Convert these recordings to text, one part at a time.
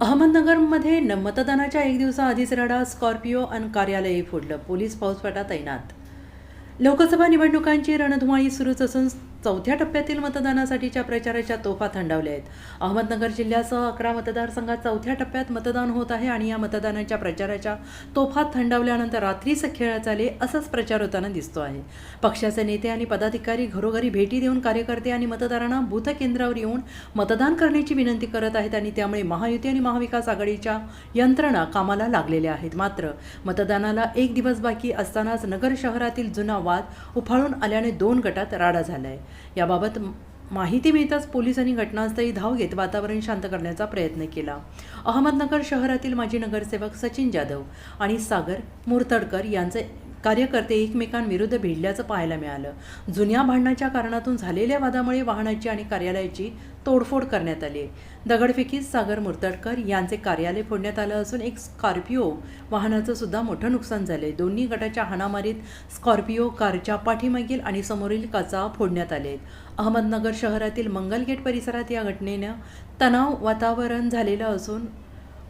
अहमदनगरमध्ये न मतदानाच्या एक दिवसाआधीच रडा स्कॉर्पिओ आणि कार्यालय फोडलं पोलीस पाऊसपाटा तैनात. लोकसभा निवडणुकांची रणधुमाळी सुरूच असून चौथ्या टप्प्यातील मतदानासाठीच्या प्रचाराच्या तोफा थंडावल्या आहेत. अहमदनगर जिल्ह्यासह अकरा मतदारसंघात चौथ्या टप्प्यात मतदान होत आहे आणि या मतदानाच्या प्रचाराच्या तोफा थंडावल्यानंतर रात्रीच खेळ चाले असाच प्रचार होताना दिसतो आहे. पक्षाचे नेते आणि पदाधिकारी घरोघरी भेटी देऊन कार्यकर्ते आणि मतदारांना बूथ केंद्रावर येऊन मतदान करण्याची विनंती करत आहेत आणि त्यामुळे महायुती आणि महाविकास आघाडीच्या यंत्रणा कामाला लागलेल्या आहेत. मात्र मतदानाला एक दिवस बाकी असतानाच नगर शहरातील जुना वाद उफाळून आल्याने दोन गटात राडा झाला आहे याबाबत माहिती मिळताच पोलिसांनी घटनास्थळी धाव घेत वातावरण शांत करण्याचा प्रयत्न केला. अहमदनगर शहरातील माजी नगरसेवक सचिन जाधव आणि सागर मुरतडकर यांचे कार्यकर्ते एकमेकांविरुद्ध भिडल्याचं पाहायला मिळालं. जुन्या भांडणाच्या कारणातून झालेल्या वादामुळे वाहनाची आणि कार्यालयाची तोडफोड करण्यात आली. दगडफेकीत सागर मुर्तडकर यांचे कार्यालय फोडण्यात आलं असून एक स्कॉर्पिओ वाहनाचं सुद्धा मोठं नुकसान झाले दोन्ही गटाच्या हाणामारीत स्कॉर्पिओ कारच्या पाठीमागील आणि समोरील काचा फोडण्यात आले अहमदनगर शहरातील मंगलगेट परिसरात या घटनेनं तणाव वातावरण झालेलं असून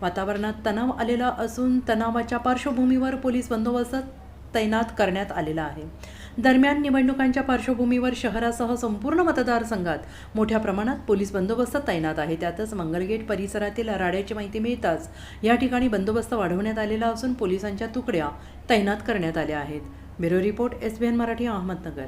वातावरणात तणाव आलेला असून तणावाच्या पार्श्वभूमीवर पोलीस बंदोबस्त तैनात करण्यात आलेला आहे. दरम्यान निवडणुकांच्या पार्श्वभूमीवर शहरासह संपूर्ण मतदारसंघात मोठ्या प्रमाणात पोलीस बंदोबस्त तैनात आहे. त्यातच मंगलगेट परिसरातील राड्याची माहिती मिळताच या ठिकाणी बंदोबस्त वाढवण्यात आलेला असून पोलिसांच्या तुकड्या तैनात करण्यात आल्या आहेत. Bureau report S B N Marathi Ahmednagar.